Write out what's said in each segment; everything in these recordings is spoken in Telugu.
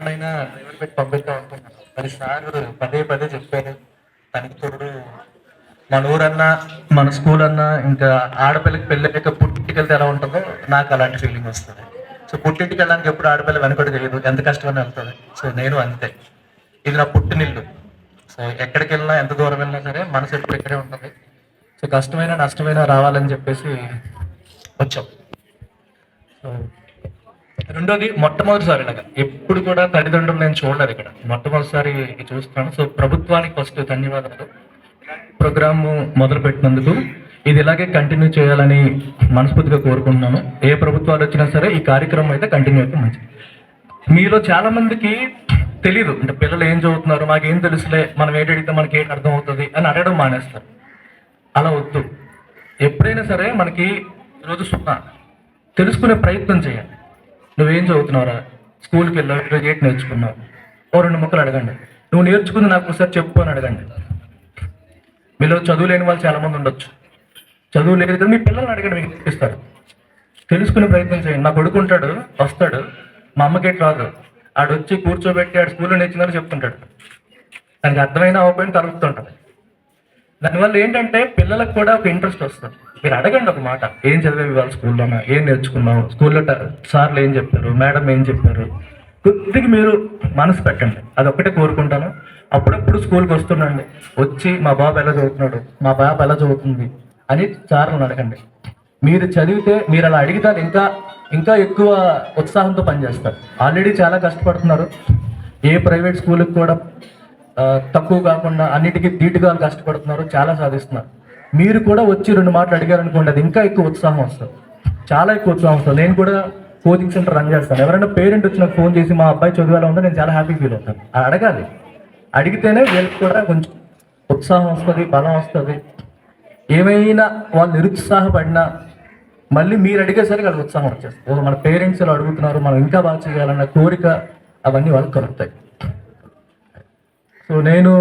ఎక్కడైనా డ్రైవర్ పెట్టి పంపిద్దాం ఉంటున్నాను మరి సార్ పదే పదే చెప్పారు. తనకి తోడు మన ఊరన్నా మన స్కూల్ అన్నా ఇంకా ఆడపిల్లకి పెళ్ళాక పుట్టింటికి వెళ్తే ఎలా ఉంటుందో నాకు అలాంటి ఫీలింగ్ వస్తుంది. సో పుట్టింటికి వెళ్ళడానికి ఎప్పుడు ఆడపిల్ల వెనకడు తెలియదు ఎంత కష్టమని వెళ్తుంది. సో నేను అంతే. ఇది నా పుట్టినిల్లు. సో ఎక్కడికి వెళ్ళినా ఎంత దూరం వెళ్ళినా సరే మనసు ఎప్పుడు ఇక్కడే ఉంటుంది. సో కష్టమైన నష్టమైన రావాలని చెప్పేసి వచ్చాం. సో రెండోది మొట్టమొదటిసారి ఇలాగ. ఎప్పుడు కూడా తల్లిదండ్రులు నేను చూడలేదు ఇక్కడ. మొట్టమొదటిసారి చూస్తున్నాను సో ప్రభుత్వానికి ఫస్ట్ ధన్యవాదాలు. ప్రోగ్రామ్ మొదలు పెట్టినందుకు ఇది ఇలాగే కంటిన్యూ చేయాలని మనస్ఫూర్తిగా కోరుకుంటున్నాను. ఏ ప్రభుత్వాలు వచ్చినా సరే ఈ కార్యక్రమం అయితే కంటిన్యూ అయితే మంచిది. మీలో చాలా మందికి తెలీదు. అంటే పిల్లలు ఏం చదువుతున్నారు? మాకేం తెలుసులే? మనం ఏంటి అడిగితే మనకి ఏంటి అర్థం అవుతుంది అని అడగడం మానేస్తారు. అలా వద్దు. ఎప్పుడైనా సరే మనకి రోజు సున్నా. తెలుసుకునే ప్రయత్నం చేయండి నువ్వేం చదువుతున్నావురా? స్కూల్కి వెళ్ళావు ఈరోజు ఏంటి నేర్చుకున్నావు. ఓ రెండు ముక్కలు అడగండి. నువ్వు నేర్చుకుంది నాకు ఒకసారి చెప్పు అని అడగండి. మీలో చదువు లేని వాళ్ళు చాలా మంది ఉండొచ్చు. చదువు లేదు కదా మీ పిల్లల్ని అడగండి మీకు నేర్పిస్తారు తెలుసుకునే ప్రయత్నం చేయండి. నా కొడుకు ఉంటాడు వస్తాడు. మా అమ్మకి రాదు ఆడొచ్చి కూర్చోబెట్టి ఆడు స్కూల్లో నేర్చుకుందని చెప్తుంటాడు. దానికి అర్థమైన అవ్వకపోయిన కలుగుతుంటాడు దానివల్ల ఏంటంటే పిల్లలకు కూడా ఒక ఇంట్రెస్ట్ వస్తుంది. మీరు అడగండి ఒక మాట. ఏం చదివేవి వాళ్ళ స్కూల్లోనా? ఏం నేర్చుకున్నావు? స్కూల్లో సార్లు ఏం చెప్పారు? మేడం ఏం చెప్పారు? కొద్దిగా మీరు మనసు పెట్టండి. అది ఒక్కటే కోరుకుంటాను. అప్పుడప్పుడు స్కూల్కి వస్తుండండి. వచ్చి మా బాబు ఎలా చదువుతున్నాడు? మా బాబు ఎలా చదువుతుంది? అని సార్లను అడగండి. మీరు చదివితే మీరు అలా అడిగితే ఇంకా ఇంకా ఎక్కువ ఉత్సాహంతో పనిచేస్తారు. ఆల్రెడీ చాలా కష్టపడుతున్నారు. ఏ ప్రైవేట్ స్కూల్కి కూడా తక్కువ కాకుండా అన్నిటికీ ధీటుగా కష్టపడుతున్నారు చాలా సాధిస్తున్నారు. మీరు కూడా వచ్చి రెండు మాటలు అడిగారనుకోండి అది ఇంకా ఎక్కువ ఉత్సాహం వస్తుంది. చాలా ఎక్కువ ఉత్సాహం వస్తుంది. నేను కూడా కోచింగ్ సెంటర్ రన్ చేస్తాను. ఎవరైనా పేరెంట్ వచ్చి నాకు ఫోన్ చేసి మా అబ్బాయి చదివేలా ఉందో నేను చాలా హ్యాపీ ఫీల్ అవుతాను. అది అడగాలి. అడిగితేనే వీళ్ళకి కూడా కొంచెం ఉత్సాహం వస్తుంది బలం వస్తుంది. ఏమైనా వాళ్ళు నిరుత్సాహపడినా మళ్ళీ మీరు అడిగేసరికి వాళ్ళకి ఉత్సాహం వచ్చేస్తుంది. ఓ మన పేరెంట్స్ ఇలా అడుగుతున్నారు మనం ఇంకా బాగా చేయాలన్న కోరిక అవన్నీ వాళ్ళకి కలుగుతాయి. సో నేను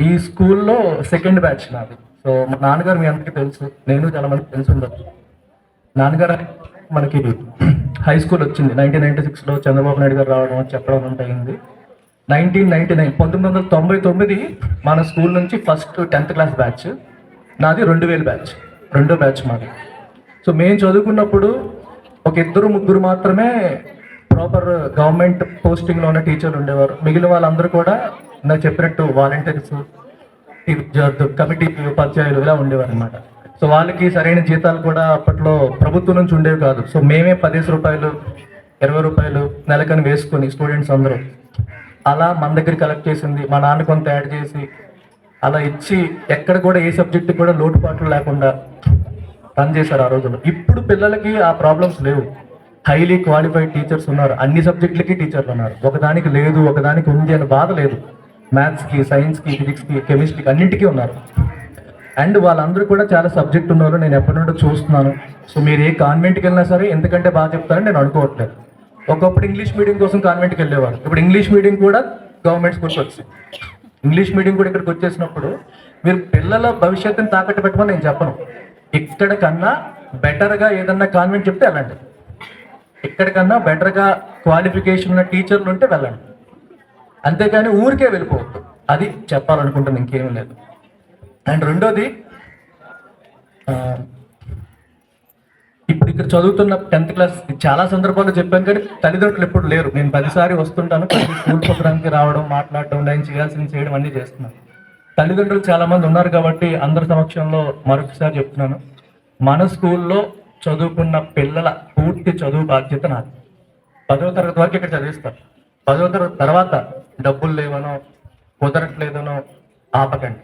ఈ స్కూల్లో సెకండ్ బ్యాచ్ నాది. సో మా నాన్నగారు మీ అందరికీ తెలుసు. నేను చాలా మందికి తెలిసి ఉండొచ్చు. నాన్నగారు మనకి హై స్కూల్ వచ్చింది. నైన్టీన్ నైన్టీ సిక్స్లో చంద్రబాబు నాయుడు గారు రావడం చెప్పడం అంత అయింది. నైన్టీన్ నైన్టీ నైన్ పంతొమ్మిది వందల తొంభై తొమ్మిది మన స్కూల్ నుంచి ఫస్ట్ టెన్త్ క్లాస్ బ్యాచ్ నాది రెండు వేలు బ్యాచ్ రెండో బ్యాచ్ మాది. సో మేము చదువుకున్నప్పుడు ఒక ఇద్దరు ముగ్గురు మాత్రమే ప్రాపర్ గవర్నమెంట్ పోస్టింగ్లో ఉన్న టీచర్లు ఉండేవారు. మిగిలిన వాళ్ళందరూ కూడా నాకు చెప్పినట్టు వాలంటీర్స్ కమిటీ ఉపాధ్యాయులు ఇలా ఉండేవారు అనమాట సో వాళ్ళకి సరైన జీతాలు కూడా అప్పట్లో ప్రభుత్వం నుంచి ఉండేవి కాదు. సో మేమే పదిహేను రూపాయలు ఇరవై రూపాయలు నెలకని వేసుకొని స్టూడెంట్స్ అందరూ అలా మన దగ్గర కలెక్ట్ చేసింది మా నాన్న కొంత యాడ్ చేసి అలా ఇచ్చి ఎక్కడ కూడా ఏ సబ్జెక్ట్ కూడా లోటుపాట్లు లేకుండా రన్ చేశారు ఆ రోజుల్లో. ఇప్పుడు పిల్లలకి ఆ ప్రాబ్లమ్స్ లేవు. హైలీ క్వాలిఫైడ్ టీచర్స్ ఉన్నారు. అన్ని సబ్జెక్టులకి టీచర్లు ఉన్నారు. ఒకదానికి లేదు ఒకదానికి ఉంది అని బాధ లేదు. మ్యాథ్స్కి సైన్స్కి ఫిజిక్స్కి కెమిస్ట్రీకి అన్నింటికీ ఉన్నారు. అండ్ వాళ్ళందరూ కూడా చాలా సబ్జెక్ట్ ఉన్నారు నేను ఎప్పటి నుండో చూస్తున్నాను. సో మీరు ఏ కాన్వెంట్కి వెళ్ళినా సరే ఎందుకంటే బాగా చెప్తారని నేను అనుకోవట్లేదు. ఒకప్పుడు ఇంగ్లీష్ మీడియం కోసం కాన్వెంట్కి వెళ్ళేవారు ఇప్పుడు ఇంగ్లీష్ మీడియం కూడా గవర్నమెంట్ స్కూల్కి వచ్చింది ఇంగ్లీష్ మీడియం కూడా ఇక్కడికి వచ్చేసినప్పుడు మీరు పిల్లల భవిష్యత్తుని తాకట్టు పెట్టమని నేను చెప్పను. ఇక్కడ కన్నా బెటర్గా ఏదన్నా కాన్వెంట్ చెప్తే వెళ్ళండి. ఇక్కడికన్నా బెటర్గా క్వాలిఫికేషన్ ఉన్న టీచర్లు ఉంటే వెళ్ళండి. అంతేకాని ఊరికే వెళ్ళిపోవద్దు. అది చెప్పాలనుకుంటుంది ఇంకేమీ లేదు. అండ్ రెండోది ఇప్పుడు ఇక్కడ చదువుతున్న టెన్త్ క్లాస్ చాలా సందర్భాల్లో చెప్పాను కానీ తల్లిదండ్రులు ఎప్పుడు లేరు. నేను పదిసారి వస్తుంటాను స్కూల్ ప్రోగ్రామ్కి రావడం మాట్లాడడం నేను చేయాల్సింది చేయడం అన్నీ చేస్తున్నాను. తల్లిదండ్రులు చాలా మంది ఉన్నారు కాబట్టి అందరి సమక్షంలో మరొకసారి చెప్తున్నాను. మన స్కూల్లో చదువుకున్న పిల్లల పూర్తి చదువు బాధ్యత నాది. పదవ తరగతి వరకు ఇక్కడ చదివిస్తారు. పదవ తరగతి తర్వాత డబ్బులు లేవనో కుదరట్లేదనో ఆపకండి.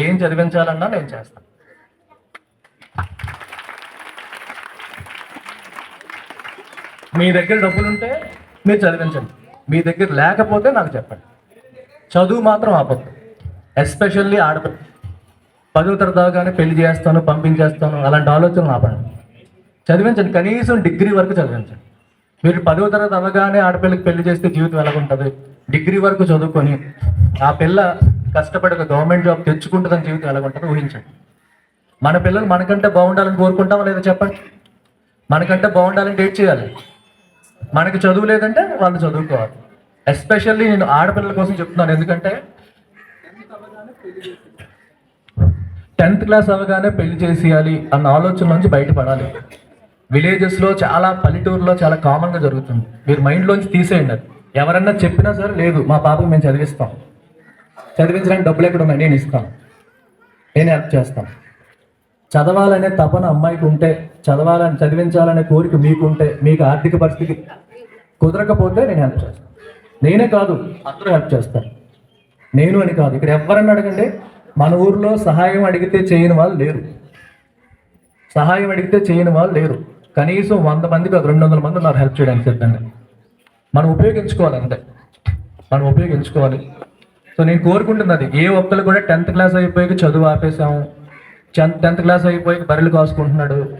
ఏం చదివించాలన్నా నేను చేస్తాను. మీ దగ్గర డబ్బులు ఉంటే మీరు చదివించండి. మీ దగ్గర లేకపోతే నాకు చెప్పండి. చదువు మాత్రం ఆపద్దు. ఎస్పెషల్లీ ఆడపిల్ల పదవ తరగతి దాకానే పెళ్ళి చేస్తాను పంపించేస్తాను అలాంటి ఆలోచనలు ఆపండి. చదివించండి. కనీసం డిగ్రీ వరకు చదివించండి. మీరు పదవ తరగతి అవగానే ఆడపిల్లకి పెళ్ళి చేస్తే జీవితం ఎలాగుంటుంది? డిగ్రీ వరకు చదువుకొని ఆ పిల్ల కష్టపడి ఒక గవర్నమెంట్ జాబ్ తెచ్చుకుంటుందని జీవితం ఎలాగుంటుందో ఊహించండి. మన పిల్లలు మనకంటే బాగుండాలని కోరుకుంటామా లేదా చెప్పండి? మనకంటే బాగుండాలని డేట్ చేయాలి. మనకి చదువు లేదంటే వాళ్ళు చదువుకోవాలి. ఎస్పెషల్లీ నేను ఆడపిల్లల కోసం చెప్తున్నాను. ఎందుకంటే టెన్త్ క్లాస్ అవగానే పెళ్ళి చేసేయాలి అన్న ఆలోచన నుంచి బయటపడాలి. విలేజెస్లో చాలా పల్లెటూరులో చాలా కామన్గా జరుగుతుంది. మీరు మైండ్లోంచి తీసేయండి అది. ఎవరన్నా చెప్పినా సరే లేదు మా పాపకు మేము చదివిస్తాం. చదివించడానికి డబ్బులు ఎక్కడ ఉన్నాయి? నేను ఇస్తాను. నేను హెల్ప్ చేస్తాను. చదవాలనే తపన అమ్మాయికి ఉంటే చదవాలని చదివించాలనే కోరిక మీకుంటే మీకు ఆర్థిక పరిస్థితి కుదరకపోతే నేను హెల్ప్ చేస్తాను. నేనే కాదు అందరూ హెల్ప్ చేస్తారు. నేను అని కాదు. ఇక్కడ ఎవరన్నా అడగండి మన ఊర్లో సహాయం అడిగితే చేయని వాళ్ళు లేరు. సహాయం అడిగితే చేయని వాళ్ళు లేరు. కనీసం వంద మందికి రెండు వందల మంది ఉన్నారు హెల్ప్ చేయడానికి సిద్ధంగా. మనం ఉపయోగించుకోవాలి అంతే. మనం ఉపయోగించుకోవాలి. సో నేను కోరుకుంటున్నది ఏ ఒక్కరు కూడా టెన్త్ క్లాస్ అయిపోయాక చదువు ఆపేసాము టెన్త్ క్లాస్ అయిపోయి బర్రెలు కాసుకుంటున్నాడు.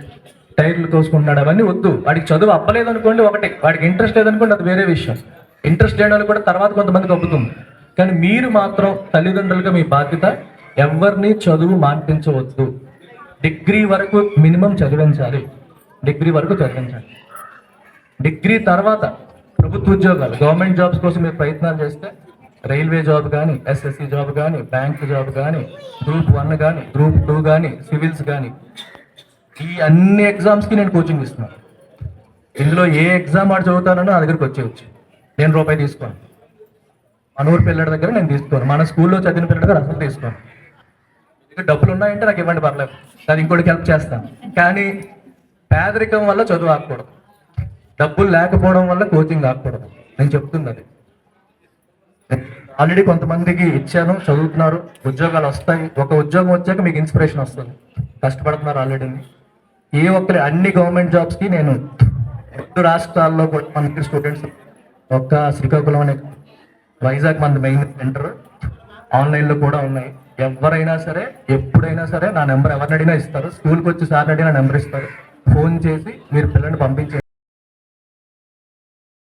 టైర్లు కోసుకుంటున్నాడు. అవన్నీ వద్దు. వాడికి చదువు అప్పలేదు అనుకోండి ఒకటి. వాడికి ఇంట్రెస్ట్ లేదనుకోండి అది వేరే విషయం. ఇంట్రెస్ట్ లేని వాళ్ళు కూడా తర్వాత కొంతమందికి అబ్బుతుంది కానీ మీరు మాత్రం తల్లిదండ్రులుగా మీ బాధ్యత ఎవరిని చదువు మాన్పించవద్దు. డిగ్రీ వరకు మినిమం చదివించాలి. డిగ్రీ వరకు చదివించాలి. డిగ్రీ తర్వాత ప్రభుత్వ ఉద్యోగాలు గవర్నమెంట్ జాబ్స్ కోసం మీరు ప్రయత్నాలు చేస్తే రైల్వే జాబ్ కానీ ఎస్ఎస్సి జాబ్ కానీ బ్యాంక్ జాబ్ కానీ గ్రూప్ వన్ కానీ గ్రూప్ టూ కానీ సివిల్స్ కానీ ఈ అన్ని ఎగ్జామ్స్కి నేను కోచింగ్ ఇస్తున్నాను. ఇందులో ఏ ఎగ్జామ్ ఆడు చదువుతానో నా దగ్గరికి వచ్చేయచ్చు. నేను రూపాయి తీసుకోను. మన ఊరు పిల్లడి దగ్గర నేను తీసుకోను. మన స్కూల్లో చదివిన పిల్లడి దగ్గర అసలు తీసుకోను. మీకు డబ్బులు ఉన్నాయంటే నాకు ఇవ్వండి పర్లేదు. అది ఇంకోటికి హెల్ప్ చేస్తాను. కానీ పేదరికం వల్ల చదువు ఆగకూడదు డబ్బులు లేకపోవడం వల్ల కోచింగ్ రాకూడదు నేను చెప్తుంది అది ఆల్రెడీ కొంతమందికి ఇచ్చాను చదువుతున్నారు ఉద్యోగాలు వస్తాయి. ఒక ఉద్యోగం వచ్చాక మీకు ఇన్స్పిరేషన్ వస్తుంది. కష్టపడుతున్నారు ఆల్రెడీ ఏ ఒక్కరి అన్ని గవర్నమెంట్ జాబ్స్కి నేను రెండు రాష్ట్రాల్లో కూడా మనకి స్టూడెంట్స్ ఒక్క శ్రీకాకుళం అనే వైజాగ్ మన మెయిన్ సెంటర్ ఆన్లైన్లో కూడా ఉన్నాయి. ఎవరైనా సరే ఎప్పుడైనా సరే నా నెంబర్ ఎవరిని అడిగినా ఇస్తారు. స్కూల్కి వచ్చి సార్ని అడిగినా నెంబర్ ఇస్తారు. ఫోన్ చేసి మీరు పిల్లల్ని పంపించే